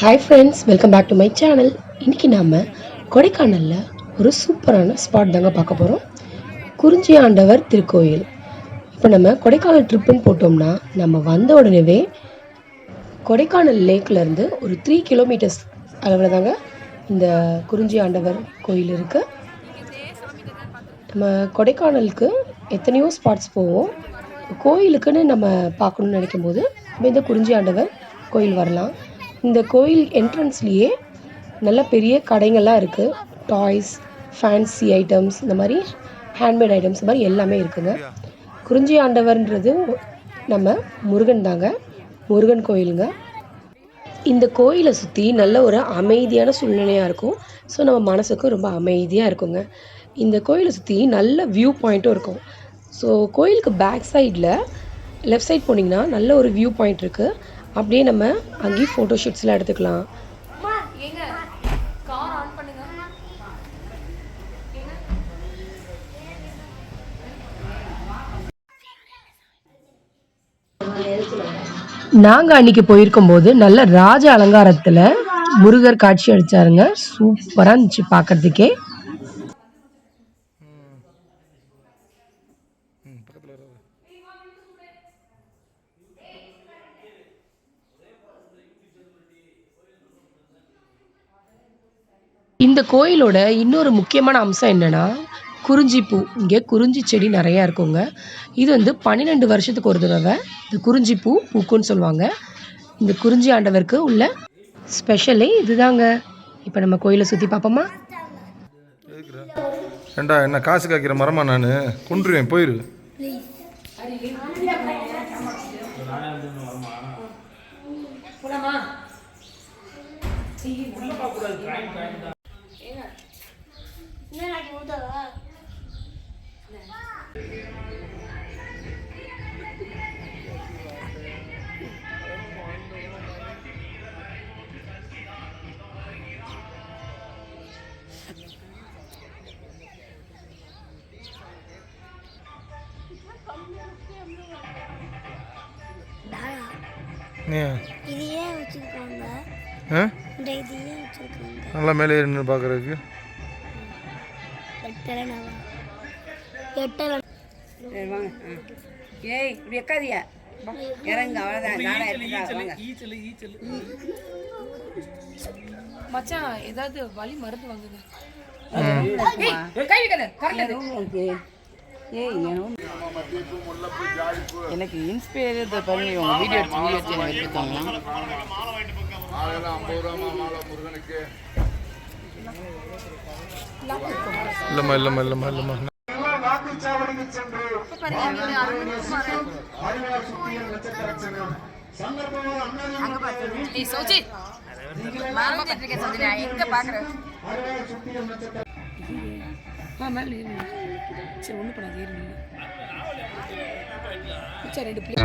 Hi friends welcome back to my channel இன்றைக்கி நாம் கொடைக்கானலில் ஒரு சூப்பரான ஸ்பாட் தாங்க பார்க்க போகிறோம் குறிஞ்சி ஆண்டவர் திருக்கோயில். இப்போ நம்ம கொடைக்கானல் ட்ரிப்புன்னு போட்டோம்னா நம்ம வந்த உடனேவே கொடைக்கானல் லேக்லேருந்து ஒரு த்ரீ கிலோமீட்டர்ஸ் அளவில் தாங்க இந்த குறிஞ்சி ஆண்டவர் கோயில் இருக்குது நம்ம கொடைக்கானலுக்கு எத்தனையோ ஸ்பாட்ஸ் போவோம். கோயிலுக்குன்னு நம்ம பார்க்கணுன்னு நினைக்கும் போது இந்த குறிஞ்சி ஆண்டவர் கோயில் வரலாம். இந்த கோயில் என்ட்ரன்ஸ்லேயே நல்ல பெரிய கடைங்கள்லாம் இருக்குது டாய்ஸ் ஃபேன்சி ஐட்டம்ஸ் இந்த மாதிரி ஹேண்ட்மேட் ஐட்டம்ஸ் இந்த மாதிரி எல்லாமே இருக்குங்க. குறிஞ்சி ஆண்டவர்ன்றது நம்ம முருகன் தாங்க. முருகன் கோயிலுங்க. இந்த கோயிலை சுற்றி நல்ல ஒரு அமைதியான சூழ்நிலையாக இருக்கும். ஸோ நம்ம மனசுக்கும் ரொம்ப அமைதியாக இருக்குங்க. இந்த கோயிலை சுற்றி நல்ல வியூ பாயிண்ட்டும் இருக்கும். ஸோ கோயிலுக்கு பேக் சைடில் லெஃப்ட் சைட் போனீங்கன்னா நல்ல ஒரு வியூ பாயிண்ட் இருக்குது அப்படியே நம்ம அங்கேயும் ஃபோட்டோ ஷூட்ஸ்லாம் எடுத்துக்கலாம். நாங்கள் அன்னைக்கு போயிருக்கும்போது நல்ல ராஜ அலங்காரத்தில் முருகர் காட்சி அளிச்சாருங்க சூப்பராக இருந்துச்சு பார்க்கறதுக்கே இந்த கோயிலோட இன்னொரு முக்கியமான அம்சம் என்னன்னா குறிஞ்சி பூ. இங்கே குறிஞ்சி செடி நிறையா இருக்குங்க. இது வந்து பன்னிரெண்டு வருஷத்துக்கு ஒரு தடவை இந்த குறிஞ்சி பூ பூக்குன்னு சொல்லுவாங்க. இந்த குறிஞ்சி ஆண்டவருக்கு உள்ள ஸ்பெஷலே இதுதாங்க. இப்போ நம்ம கோயிலை சுற்றி பார்ப்போமா? ஏண்டா என்ன காசு காய்க்கிற மரமா நான்? கொன்றுவேன் போயிரு. போலாமா இது ஏன் வச்சிருக்காங்க. ஆ? இந்த இது ஏன் வச்சிருக்காங்க. நல்லா மேலே நின்று பார்க்குறதுக்கு. நாளா? வாங்க. ஏய் இப்படி வா, இறங்க அவ்வளோதான் நாடா எடுத்துட்டா வாங்க? மச்சான் ஏதாவது வலி மருந்து வாங்குங்க? கை வைக்காத கரெக்ட் எதுவும் இருக்கு. ஏய் எனக்கு இன்ஸ்பயர் பாருங்க உங்க வீடியோ எடுத்து வீடியோ எடுத்து எனக்கு இல்லைம்மா இல்லைம்மா இல்லைம்மா இல்லைம்மா. ஏய் சௌச்சி மாமா பத்திரிக்கை சௌச்சி எங்க பாக்குறேன் மா மேல ஏறி நில்லு. சரி ஒண்ணு பண்ணாத ஏறி ரெண்டு பிள்ளை